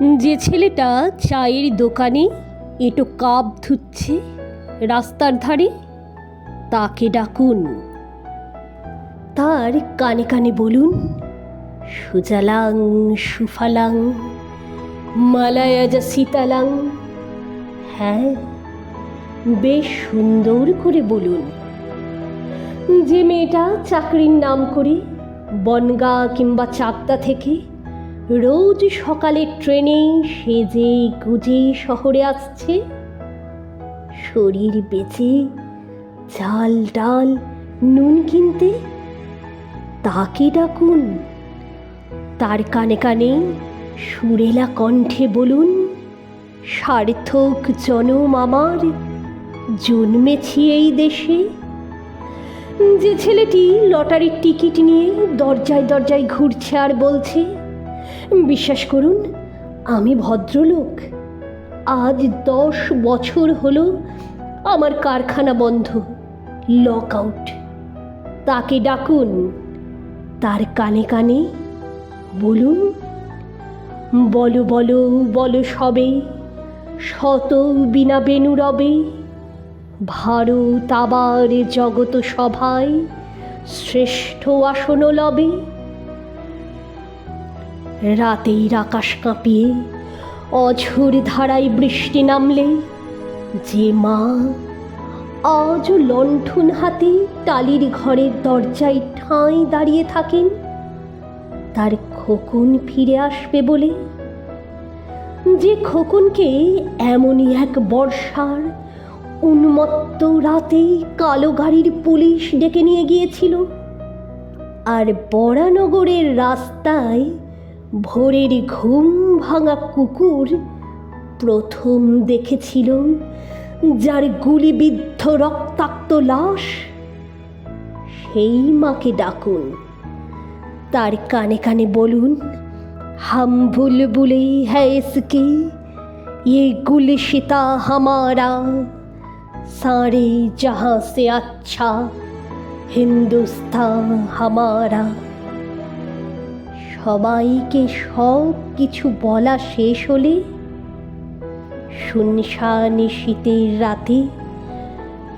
যে ছেলেটা চায়ের দোকানে এটো কাপ ধুচ্ছে রাস্তার ধারে, তাকে ডাকুন। তার কানে কানে বলুন, সুজালাং, সুফালাং, মালায়াজা সীতালাং হ্যাঁ বেশ সুন্দর করে বলুন। যে মেয়েটা চাকরির নাম করে বনগা কিংবা চাকদা থেকে রোজ সকালে ট্রেনে সেজে গুজে শহরে আসছে। শরীর বেচে, চাল ডাল, নুন কিনতে। তাকে ডাকুন। তার কানে কানে সুরেলা কণ্ঠে বলুন, সার্থক জনম আমার, জন্মেছি এই দেশে। যে ছেলেটি লটারির টিকিট নিয়ে দরজায় দরজায় ঘুরছে আর বলছে বিশ্বাস করুন, আমি ভদ্রলোক। আজ দশ বছর হলো আমার কারখানা বন্ধ লক আউট তাকে ডাকুন, তার কানে কানে বলুন, বলো বলো বলো সবে, শত বিনা বেনু রবে, ভারত আবার জগত সভায় শ্রেষ্ঠ আসন লবে। রাতের আকাশ কাঁপিয়ে, অঝোর ধারায় বৃষ্টি নামলে, যে মা আজও লণ্ঠন হাতে টালির ঘরের দরজায় ঠাঁই দাঁড়িয়ে থাকেন, তার খোকন ফিরে আসবে বলে। যে খোকনকে এমনই এক বর্ষার, উন্মত্ত রাতে কালো গাড়ির পুলিশ ডেকে নিয়ে গিয়েছিল। আর বরানগরের রাস্তায় ভোরের ঘুম ভাঙা কুকুর প্রথম দেখেছিল যার গুলিবিদ্ধ রক্তাক্ত লাশ সেই মাকে ডাকুন তার কানে কানে বলুন हम बुलबुले है इसकी ये गुलशिता हमारा सारे जहाँ से अच्छा হিন্দুস্তান হামারা সবাইকে সব কিছু বলা শেষ হলে শুনশান শীতের রাতে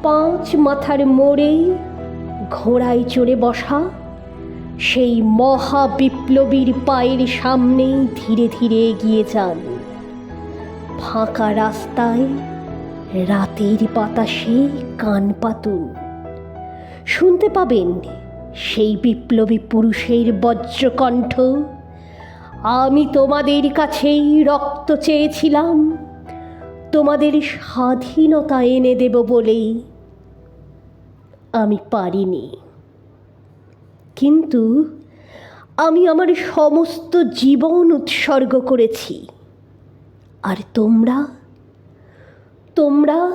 পাঁচ মাথার মোড়ে ঘোড়ায় চড়ে বসা সেই মহা বিপ্লবীর পায়ের সামনেই ধীরে ধীরে এগিয়ে যান। ফাঁকা রাস্তায় রাতের বাতাসে কান পাতুন। শুনতে পাবেন সেই বিপ্লবী পুরুষের বজ্রকণ্ঠ। আমি তোমাদের কাছেই রক্ত চেয়েছিলাম। তোমাদের স্বাধীনতা এনে দেব বলেই আমি পারিনি। কিন্তু আমি আমার সমস্ত জীবন উৎসর্গ করেছি। আর তোমরা? তোমরা